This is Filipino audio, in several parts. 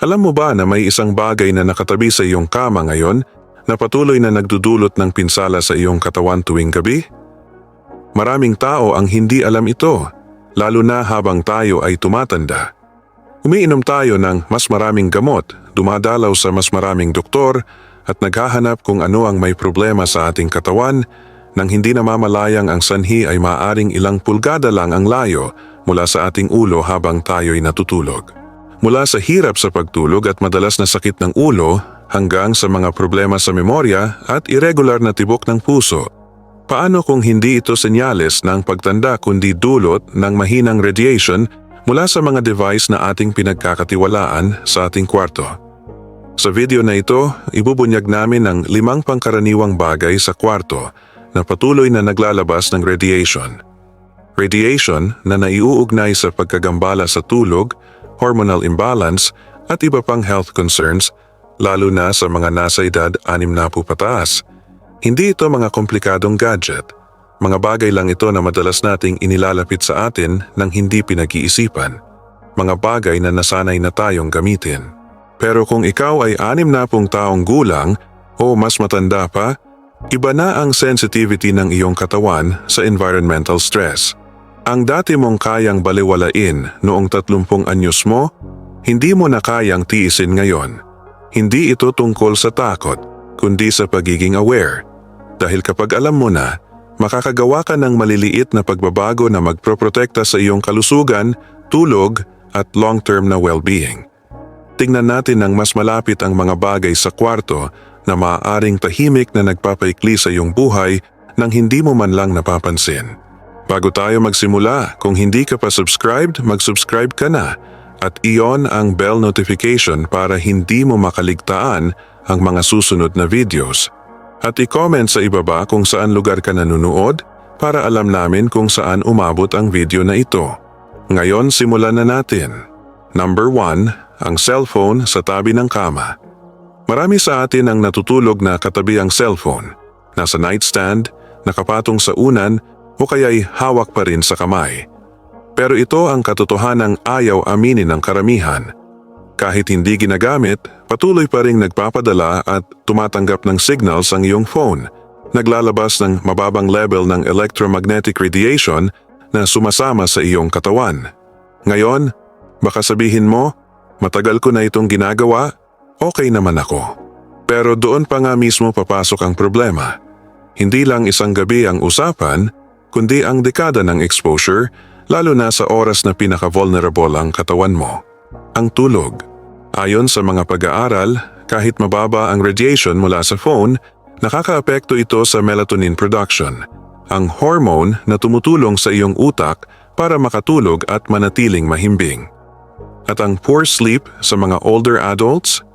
Alam mo ba na may isang bagay na nakatabi sa iyong kama ngayon na patuloy na nagdudulot ng pinsala sa iyong katawan tuwing gabi? Maraming tao ang hindi alam ito, lalo na habang tayo ay tumatanda. Umiinom tayo ng mas maraming gamot, dumadalaw sa mas maraming doktor, at naghahanap kung ano ang may problema sa ating katawan nang hindi namamalayang ang sanhi ay maaring ilang pulgada lang ang layo mula sa ating ulo habang tayo'y natutulog. Mula sa hirap sa pagtulog at madalas na sakit ng ulo hanggang sa mga problema sa memorya at irregular na tibok ng puso. Paano kung hindi ito senyales ng pagtanda kundi dulot ng mahinang radiation mula sa mga device na ating pinagkakatiwalaan sa ating kwarto? Sa video na ito, ibubunyag namin ang limang pangkaraniwang bagay sa kwarto na patuloy na naglalabas ng radiation. Radiation na naiuugnay sa pagkagambala sa tulog, hormonal imbalance at iba pang health concerns lalo na sa mga nasa edad 60 pataas. Hindi ito mga komplikadong gadget. Mga bagay lang ito na madalas nating inilalapit sa atin nang hindi pinag-iisipan. Mga bagay na nasanay na tayong gamitin. Pero kung ikaw ay 60 taong gulang o mas matanda pa, iba na ang sensitivity ng iyong katawan sa environmental stress. Ang dati mong kayang baliwalain noong 30 anyos mo, hindi mo na kayang tiisin ngayon. Hindi ito tungkol sa takot, kundi sa pagiging aware. Dahil kapag alam mo na, makakagawa ka ng maliliit na pagbabago na magproprotekta sa iyong kalusugan, tulog at long-term na well-being. Tingnan natin ng mas malapit ang mga bagay sa kwarto na maaaring tahimik na nagpapaikli sa iyong buhay nang hindi mo man lang napapansin. Bago tayo magsimula, kung hindi ka pa subscribed, mag-subscribe ka na at iyon ang bell notification para hindi mo makaligtaan ang mga susunod na videos. At i-comment sa ibaba kung saan lugar ka nanonood para alam namin kung saan umabot ang video na ito. Ngayon simulan na natin. Number 1, ang cellphone sa tabi ng kama. Marami sa atin ang natutulog na katabi ang cellphone, nasa nightstand, nakapatong sa unan o kaya'y hawak pa rin sa kamay. Pero ito ang katotohanang ayaw aminin ng karamihan. Kahit hindi ginagamit, patuloy pa rin nagpapadala at tumatanggap ng signals ang iyong phone. Naglalabas ng mababang level ng electromagnetic radiation na sumasama sa iyong katawan. Ngayon, baka sabihin mo, matagal ko na itong ginagawa, okay naman ako. Pero doon pa nga mismo papasok ang problema. Hindi lang isang gabi ang usapan, kundi ang dekada ng exposure, lalo na sa oras na pinaka-vulnerable ang katawan mo. Ang tulog. Ayon sa mga pag-aaral, kahit mababa ang radiation mula sa phone, nakakaapekto ito sa melatonin production, ang hormone na tumutulong sa iyong utak para makatulog at manatiling mahimbing. At ang poor sleep sa mga older adults,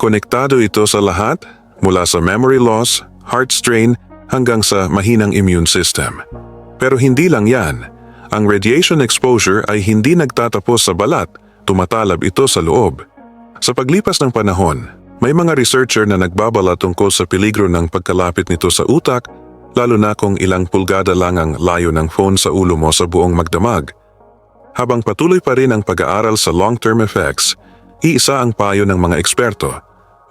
konektado ito sa lahat mula sa memory loss, heart strain hanggang sa mahinang immune system. Pero hindi lang yan. Ang radiation exposure ay hindi nagtatapos sa balat, tumatalab ito sa loob. Sa paglipas ng panahon, may mga researcher na nagbabala tungkol sa peligro ng pagkalapit nito sa utak, lalo na kung ilang pulgada lang ang layo ng phone sa ulo mo sa buong magdamag. Habang patuloy pa rin ang pag-aaral sa long-term effects, iisa ang payo ng mga eksperto,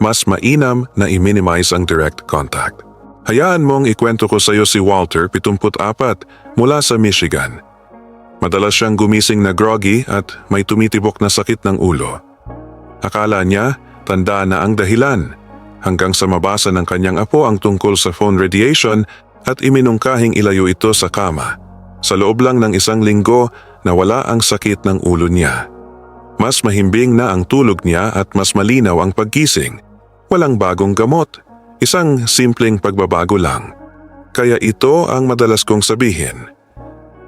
mas mainam na i-minimize ang direct contact. Hayaan mong ikwento ko sa iyo si Walter, 74, mula sa Michigan. Madalas siyang gumising na groggy at may tumitibok na sakit ng ulo. Akala niya, tanda na ang dahilan, hanggang sa mabasa ng kanyang apo ang tungkol sa phone radiation at iminungkahing ilayo ito sa kama. Sa loob lang ng isang linggo, nawala ang sakit ng ulo niya. Mas mahimbing na ang tulog niya at mas malinaw ang paggising. Walang bagong gamot, isang simpleng pagbabago lang. Kaya ito ang madalas kong sabihin.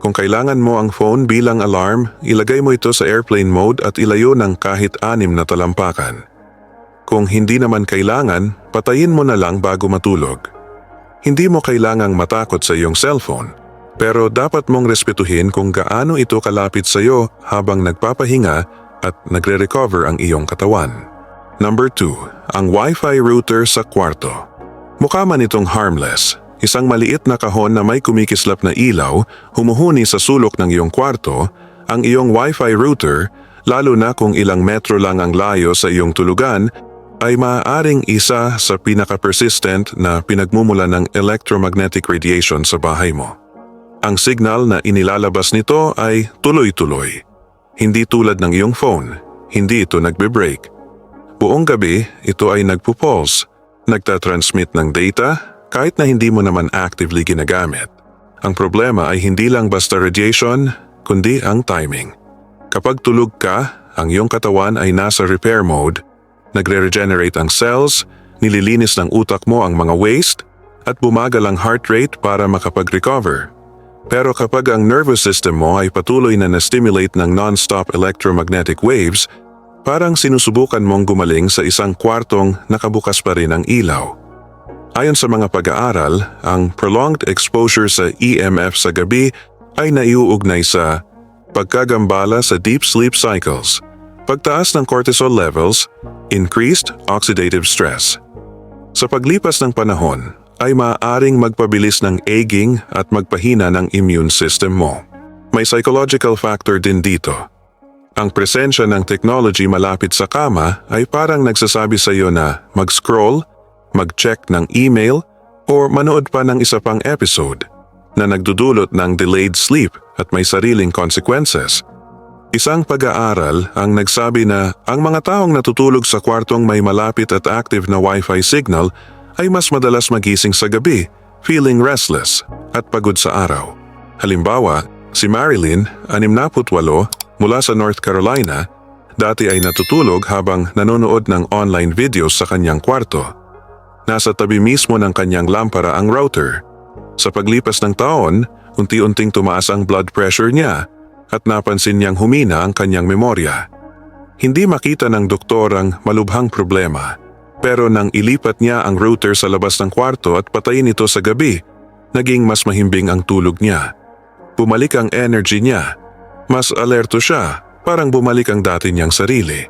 Kung kailangan mo ang phone bilang alarm, ilagay mo ito sa airplane mode at ilayo ng kahit anim na talampakan. Kung hindi naman kailangan, patayin mo na lang bago matulog. Hindi mo kailangang matakot sa iyong cellphone, pero dapat mong respetuhin kung gaano ito kalapit sa iyo habang nagpapahinga at nagre-recover ang iyong katawan. Number 2, ang Wi-Fi router sa kwarto. Mukha man itong harmless, isang maliit na kahon na may kumikislap na ilaw, humuhuni sa sulok ng iyong kwarto, ang iyong Wi-Fi router lalo na kung ilang metro lang ang layo sa iyong tulugan, ay maaaring isa sa pinaka-persistent na pinagmumula ng electromagnetic radiation sa bahay mo. Ang signal na inilalabas nito ay tuloy-tuloy. Hindi tulad ng iyong phone, hindi ito nagbe-break. Buong gabi, ito ay nagpo-pulse, nagtatransmit ng data kahit na hindi mo naman actively ginagamit. Ang problema ay hindi lang basta radiation, kundi ang timing. Kapag tulog ka, ang iyong katawan ay nasa repair mode, nagre-regenerate ang cells, nililinis ng utak mo ang mga waste, at bumagal ang heart rate para makapag-recover. Pero kapag ang nervous system mo ay patuloy na na-stimulate ng non-stop electromagnetic waves, parang sinusubukan mong gumaling sa isang kwartong nakabukas pa rin ang ilaw. Ayon sa mga pag-aaral, ang prolonged exposure sa EMF sa gabi ay naiuugnay sa pagkagambala sa deep sleep cycles, pagtaas ng cortisol levels, increased oxidative stress. Sa paglipas ng panahon, ay maaaring magpabilis ng aging at magpahina ng immune system mo. May psychological factor din dito. Ang presensya ng technology malapit sa kama ay parang nagsasabi sa iyo na mag-scroll, mag-check ng email, o manood pa ng isa pang episode na nagdudulot ng delayed sleep at may sariling consequences. Isang pag-aaral ang nagsabi na ang mga taong natutulog sa kwartong may malapit at active na Wi-Fi signal ay mas madalas magising sa gabi, feeling restless at pagod sa araw. Halimbawa, si Marilyn, 68, mula sa North Carolina, dati ay natutulog habang nanonood ng online videos sa kanyang kwarto. Nasa tabi mismo ng kanyang lampara ang router. Sa paglipas ng taon, unti-unting tumaas ang blood pressure niya at napansin niyang humina ang kanyang memorya. Hindi makita ng doktor ang malubhang problema pero nang ilipat niya ang router sa labas ng kwarto at patayin ito sa gabi, naging mas mahimbing ang tulog niya. Bumalik ang energy niya. Mas alerto siya, parang bumalik ang dati niyang sarili.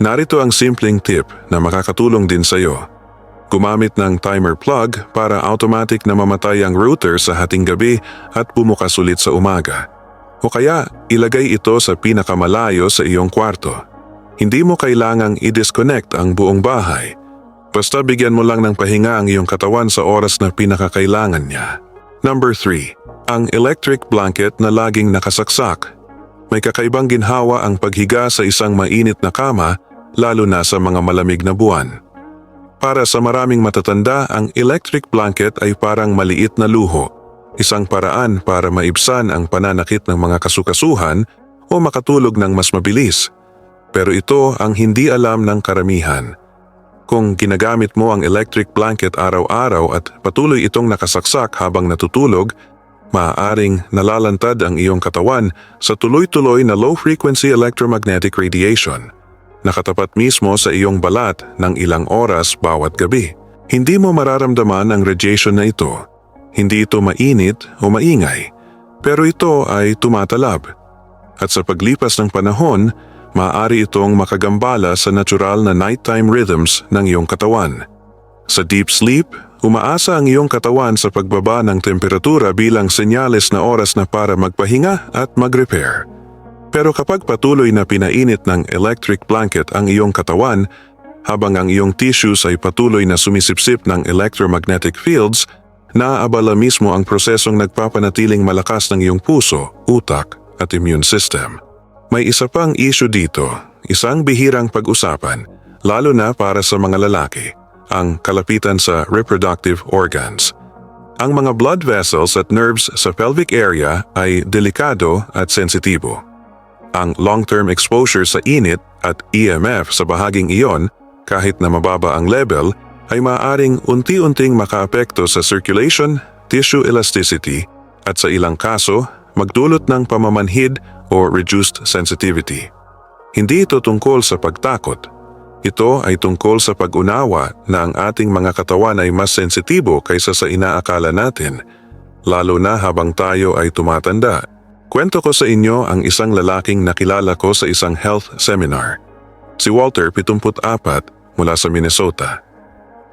Narito ang simpleng tip na makakatulong din sa iyo. Gumamit ng timer plug para automatic na mamatay ang router sa hating gabi at bumukas ulit sa umaga. O kaya ilagay ito sa pinakamalayo sa iyong kwarto. Hindi mo kailangang i-disconnect ang buong bahay. Basta bigyan mo lang ng pahinga ang iyong katawan sa oras na pinakakailangan niya. Number 3. Ang electric blanket na laging nakasaksak. May kakaibang ginhawa ang paghiga sa isang mainit na kama lalo na sa mga malamig na buwan. Para sa maraming matatanda, ang electric blanket ay parang maliit na luho, isang paraan para maibsan ang pananakit ng mga kasukasuhan o makatulog ng mas mabilis. Pero ito ang hindi alam ng karamihan. Kung ginagamit mo ang electric blanket araw-araw at patuloy itong nakasaksak habang natutulog, maaaring nalalantad ang iyong katawan sa tuloy-tuloy na low-frequency electromagnetic radiation. Nakatapat mismo sa iyong balat ng ilang oras bawat gabi. Hindi mo mararamdaman ang radiation na ito. Hindi ito mainit o maingay, pero ito ay tumatalab. At sa paglipas ng panahon, maaari itong makagambala sa natural na nighttime rhythms ng iyong katawan. Sa deep sleep, umaasa ang iyong katawan sa pagbaba ng temperatura bilang senyales na oras na para magpahinga at mag-repair. Pero kapag patuloy na pinainit ng electric blanket ang iyong katawan, habang ang iyong tissues ay patuloy na sumisipsip ng electromagnetic fields, naaabala mismo ang prosesong nagpapanatiling malakas ng iyong puso, utak at immune system. May isa pang issue dito, isang bihirang pag-usapan, lalo na para sa mga lalaki, ang kalapitan sa reproductive organs. Ang mga blood vessels at nerves sa pelvic area ay delikado at sensitibo. Ang long-term exposure sa init at EMF sa bahaging iyon, kahit na mababa ang level, ay maaaring unti-unting makaapekto sa circulation, tissue elasticity, at sa ilang kaso, magdulot ng pamamanhid o reduced sensitivity. Hindi ito tungkol sa pagtakot. Ito ay tungkol sa pag-unawa na ang ating mga katawan ay mas sensitibo kaysa sa inaakala natin, lalo na habang tayo ay tumatanda. Kwento ko sa inyo ang isang lalaking nakilala ko sa isang health seminar. Si Walter, 74, mula sa Minnesota.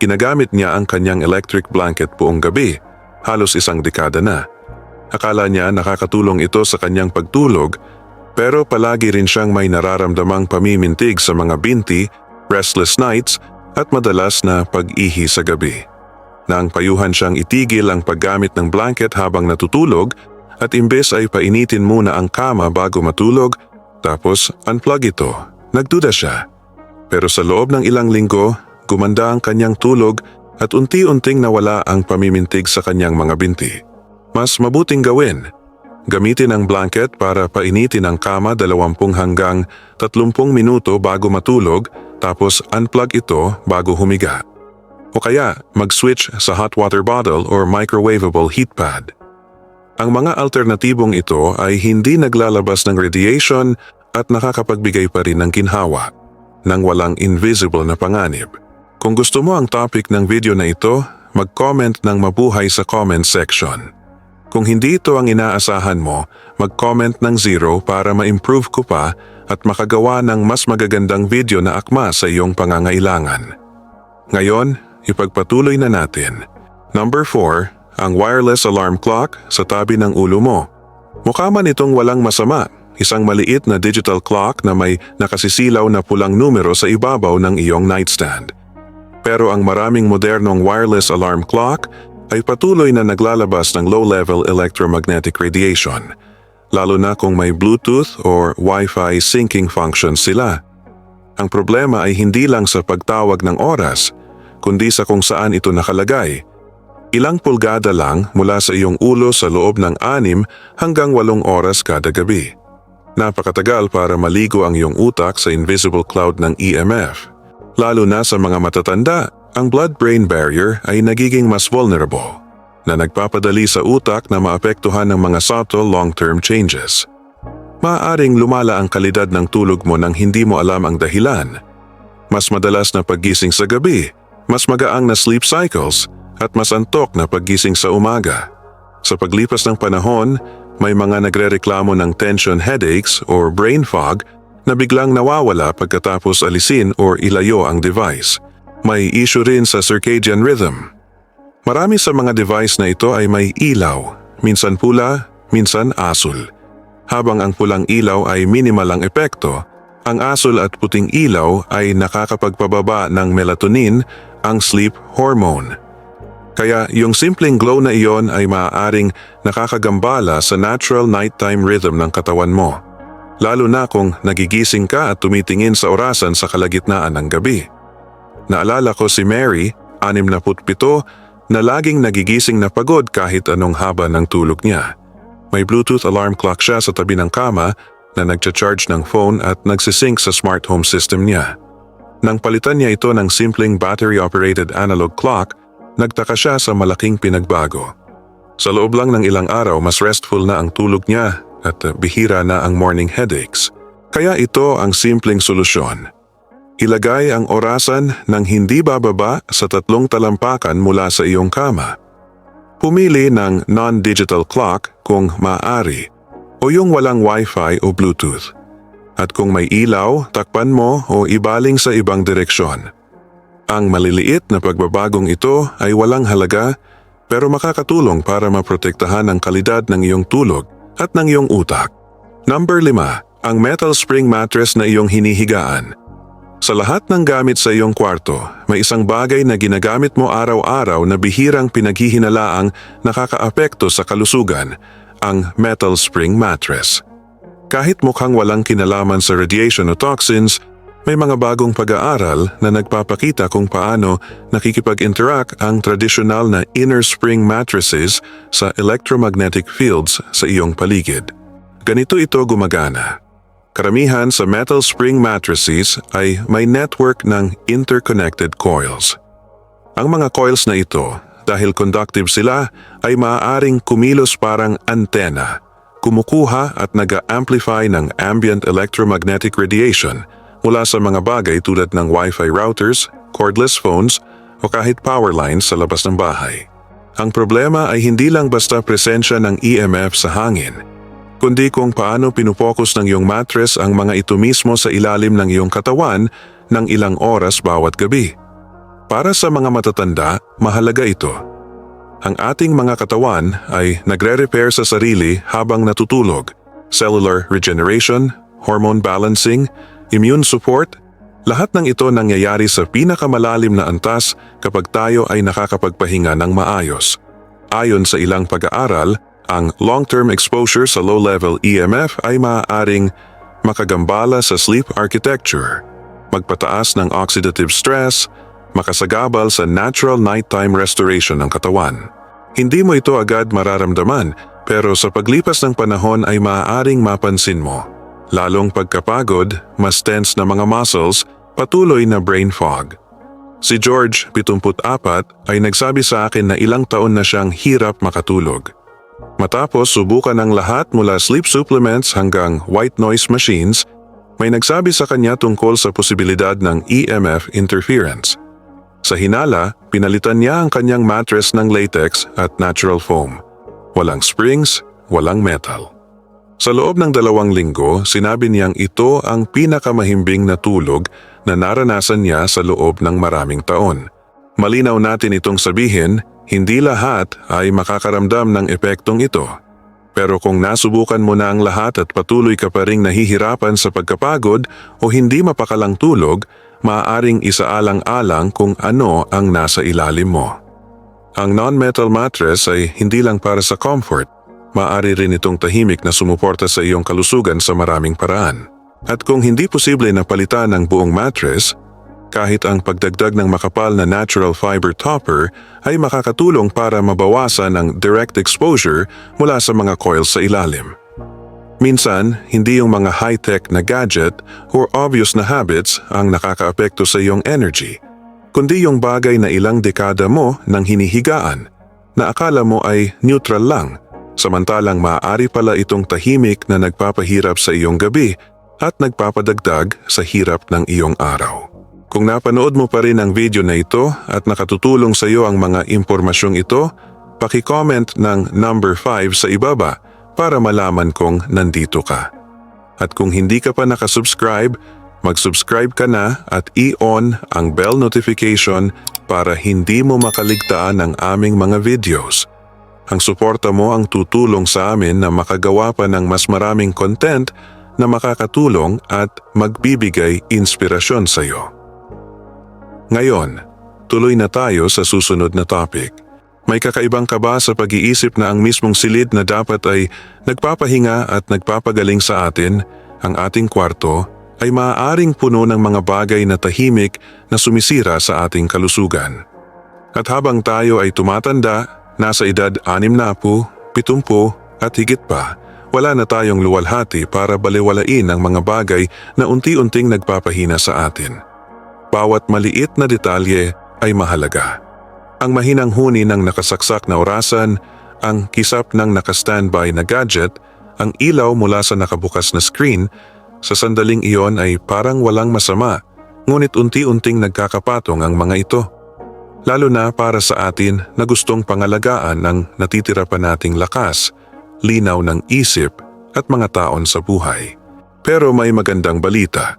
Ginagamit niya ang kanyang electric blanket buong gabi, halos isang dekada na. Akala niya nakakatulong ito sa kanyang pagtulog, Pero palagi rin siyang may nararamdamang pamimintig sa mga binti, restless nights at madalas na pag-ihi sa gabi. Nang payuhan siyang itigil ang paggamit ng blanket habang natutulog at imbes ay painitin muna ang kama bago matulog tapos unplug ito. Nagduda siya. Pero sa loob ng ilang linggo, gumanda ang kanyang tulog at unti-unting nawala ang pamimintig sa kanyang mga binti. Mas mabuting gawin. Gamitin ang blanket para painitin ang kama 20 hanggang 30 minuto bago matulog tapos unplug ito bago humiga. O kaya mag-switch sa hot water bottle or microwavable heat pad. Ang mga alternatibong ito ay hindi naglalabas ng radiation at nakakapagbigay pa rin ng kinhawa nang walang invisible na panganib. Kung gusto mo ang topic ng video na ito, mag-comment ng mabuhay sa comment section. Kung hindi ito ang inaasahan mo, mag-comment ng zero para ma-improve ko pa at makagawa ng mas magagandang video na akma sa iyong pangangailangan. Ngayon, ipagpatuloy na natin. Number 4, ang wireless alarm clock sa tabi ng ulo mo. Mukha man itong walang masama, isang maliit na digital clock na may nakasisilaw na pulang numero sa ibabaw ng iyong nightstand. Pero ang maraming modernong wireless alarm clock ay patuloy na naglalabas ng low-level electromagnetic radiation, lalo na kung may Bluetooth or Wi-Fi syncing functions sila. Ang problema ay hindi lang sa pagtawag ng oras, kundi sa kung saan ito nakalagay. Ilang pulgada lang mula sa iyong ulo sa loob ng anim hanggang walong oras kada gabi. Napakatagal para maligo ang iyong utak sa invisible cloud ng EMF. Lalo na sa mga matatanda, ang blood-brain barrier ay nagiging mas vulnerable na nagpapadali sa utak na maapektuhan ng mga subtle long-term changes. Maaaring lumala ang kalidad ng tulog mo nang hindi mo alam ang dahilan. Mas madalas na paggising sa gabi, mas magaang na sleep cycles, at mas antok na paggising sa umaga. Sa paglipas ng panahon, may mga nagrereklamo ng tension headaches or brain fog na biglang nawawala pagkatapos alisin or ilayo ang device. May issue rin sa circadian rhythm. Marami sa mga device na ito ay may ilaw, minsan pula, minsan asul. Habang ang pulang ilaw ay minimal ang epekto, ang asul at puting ilaw ay nakakapagpababa ng melatonin, ang sleep hormone. Kaya yung simpleng glow na iyon ay maaaring nakakagambala sa natural nighttime rhythm ng katawan mo. Lalo na kung nagigising ka at tumitingin sa orasan sa kalagitnaan ng gabi. Naalala ko si Mary, 67, na laging nagigising na pagod kahit anong haba ng tulog niya. May Bluetooth alarm clock siya sa tabi ng kama na nagcha-charge ng phone at nagsisync sa smart home system niya. Nang palitan niya ito ng simpleng battery-operated analog clock, nagtaka siya sa malaking pinagbago. Sa loob lang ng ilang araw, mas restful na ang tulog niya at bihira na ang morning headaches. Kaya ito ang simpleng solusyon. Ilagay ang orasan ng hindi bababa sa tatlong talampakan mula sa iyong kama. Pumili ng non-digital clock kung maaari o yung walang Wi-Fi o Bluetooth. At kung may ilaw, takpan mo o ibaling sa ibang direksyon. Ang maliliit na pagbabagong ito ay walang halaga pero makakatulong para maprotektahan ang kalidad ng iyong tulog at ng iyong utak. Number 5. Ang metal spring mattress na iyong hinihigaan. Sa lahat ng gamit sa iyong kwarto, may isang bagay na ginagamit mo araw-araw na bihirang pinaghihinalaang nakakaapekto sa kalusugan, ang metal spring mattress. Kahit mukhang walang kinalaman sa radiation o toxins, may mga bagong pag-aaral na nagpapakita kung paano nakikipag-interact ang tradisyonal na inner spring mattresses sa electromagnetic fields sa iyong paligid. Ganito ito gumagana. Karamihan sa metal spring mattresses ay may network ng interconnected coils. Ang mga coils na ito, dahil conductive sila, ay maaaring kumilos parang antena, kumukuha at nag-amplify ng ambient electromagnetic radiation – mula sa mga bagay tulad ng Wi-Fi routers, cordless phones o kahit power lines sa labas ng bahay. Ang problema ay hindi lang basta presensya ng EMF sa hangin, kundi kung paano pinupokus ng iyong mattress ang mga ito mismo sa ilalim ng iyong katawan ng ilang oras bawat gabi. Para sa mga matatanda, mahalaga ito. Ang ating mga katawan ay nagre-repair sa sarili habang natutulog cellular regeneration, hormone balancing, immune support, lahat ng ito nangyayari sa pinakamalalim na antas kapag tayo ay nakakapagpahinga ng maayos. Ayon sa ilang pag-aaral, ang long-term exposure sa low-level EMF ay maaaring makagambala sa sleep architecture, magpataas ng oxidative stress, makasagabal sa natural nighttime restoration ng katawan. Hindi mo ito agad mararamdaman pero sa paglipas ng panahon ay maaaring mapansin mo. Lalong pagkapagod, mas tense na mga muscles, patuloy na brain fog. Si George, 74, ay nagsabi sa akin na ilang taon na siyang hirap makatulog. Matapos subukan ng lahat mula sleep supplements hanggang white noise machines, may nagsabi sa kanya tungkol sa posibilidad ng EMF interference. Sa hinala, pinalitan niya ang kanyang mattress ng latex at natural foam. Walang springs, walang metal. Sa loob ng dalawang linggo, sinabi niyang ito ang pinakamahimbing na tulog na naranasan niya sa loob ng maraming taon. Malinaw natin itong sabihin, hindi lahat ay makakaramdam ng epektong ito. Pero kung nasubukan mo na ang lahat at patuloy ka pa ring nahihirapan sa pagkapagod o hindi mapakalang tulog, maaaring isaalang-alang kung ano ang nasa ilalim mo. Ang non-metal mattress ay hindi lang para sa comfort, maaari rin itong tahimik na sumuporta sa iyong kalusugan sa maraming paraan. At kung hindi posible na palitan ang buong mattress, kahit ang pagdagdag ng makapal na natural fiber topper ay makakatulong para mabawasan ang direct exposure mula sa mga coils sa ilalim. Minsan, hindi yung mga high-tech na gadget or obvious na habits ang nakakaapekto sa iyong energy, kundi yung bagay na ilang dekada mo nang hinihigaan na akala mo ay neutral lang, samantalang maaari pala itong tahimik na nagpapahirap sa iyong gabi at nagpapadagdag sa hirap ng iyong araw. Kung napanood mo pa rin ang video na ito at nakatutulong sa iyo ang mga impormasyong ito, paki-comment ng number 5 sa ibaba para malaman kong nandito ka. At kung hindi ka pa nakasubscribe, mag-subscribe ka na at i-on ang bell notification para hindi mo makaligtaan ang aming mga videos. Ang suporta mo ang tutulong sa amin na makagawa pa ng mas maraming content na makakatulong at magbibigay inspirasyon sa iyo. Ngayon, tuloy na tayo sa susunod na topic. May kakaibang kaba sa pag-iisip na ang mismong silid na dapat ay nagpapahinga at nagpapagaling sa atin, ang ating kwarto, ay maaaring puno ng mga bagay na tahimik na sumisira sa ating kalusugan. At habang tayo ay tumatanda, nasa edad 60, 70 at higit pa, wala na tayong luwalhati para baliwalain ang mga bagay na unti-unting nagpapahina sa atin. Bawat maliit na detalye ay mahalaga. Ang mahinang huni ng nakasaksak na orasan, ang kisap ng nakastandby na gadget, ang ilaw mula sa nakabukas na screen, sa sandaling iyon ay parang walang masama, ngunit unti-unting nagkakapatong ang mga ito. Lalo na para sa atin na gustong pangalagaan ng natitira pa nating lakas, linaw ng isip at mga taon sa buhay. Pero may magandang balita.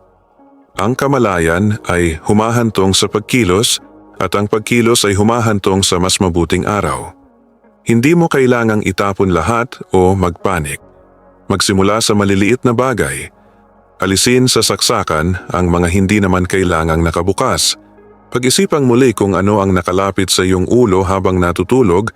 Ang kamalayan ay humahantong sa pagkilos at ang pagkilos ay humahantong sa mas mabuting araw. Hindi mo kailangang itapon lahat o magpanik. Magsimula sa maliliit na bagay. Alisin sa saksakan ang mga hindi naman kailangang nakabukas. Pag-isipang muli kung ano ang nakalapit sa iyong ulo habang natutulog,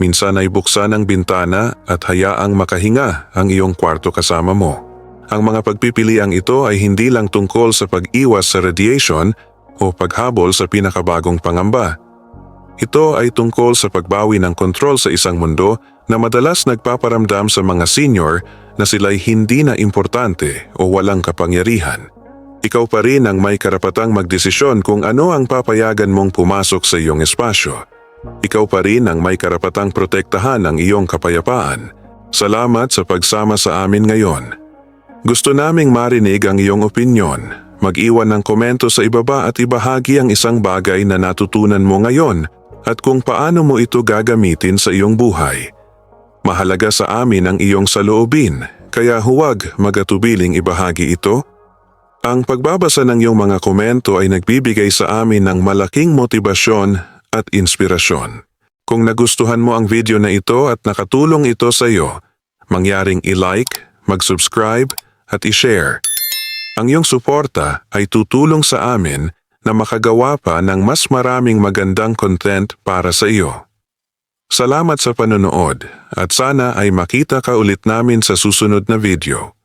minsan ay buksan ang bintana at hayaang makahinga ang iyong kwarto kasama mo. Ang mga pagpipiliang ito ay hindi lang tungkol sa pag-iwas sa radiation o paghabol sa pinakabagong pangamba. Ito ay tungkol sa pagbawi ng kontrol sa isang mundo na madalas nagpaparamdam sa mga senior na sila'y hindi na importante o walang kapangyarihan. Ikaw pa rin ang may karapatang magdesisyon kung ano ang papayagan mong pumasok sa iyong espasyo. Ikaw pa rin ang may karapatang protektahan ang iyong kapayapaan. Salamat sa pagsama sa amin ngayon. Gusto naming marinig ang iyong opinyon. Mag-iwan ng komento sa ibaba at ibahagi ang isang bagay na natutunan mo ngayon at kung paano mo ito gagamitin sa iyong buhay. Mahalaga sa amin ang iyong saloobin, kaya huwag magatubiling ibahagi ito. Ang pagbabasa ng iyong mga komento ay nagbibigay sa amin ng malaking motibasyon at inspirasyon. Kung nagustuhan mo ang video na ito at nakatulong ito sa iyo, mangyaring i-like, mag-subscribe at i-share. Ang iyong suporta ay tutulong sa amin na makagawa pa ng mas maraming magandang content para sa iyo. Salamat sa panonood at sana ay makita ka ulit namin sa susunod na video.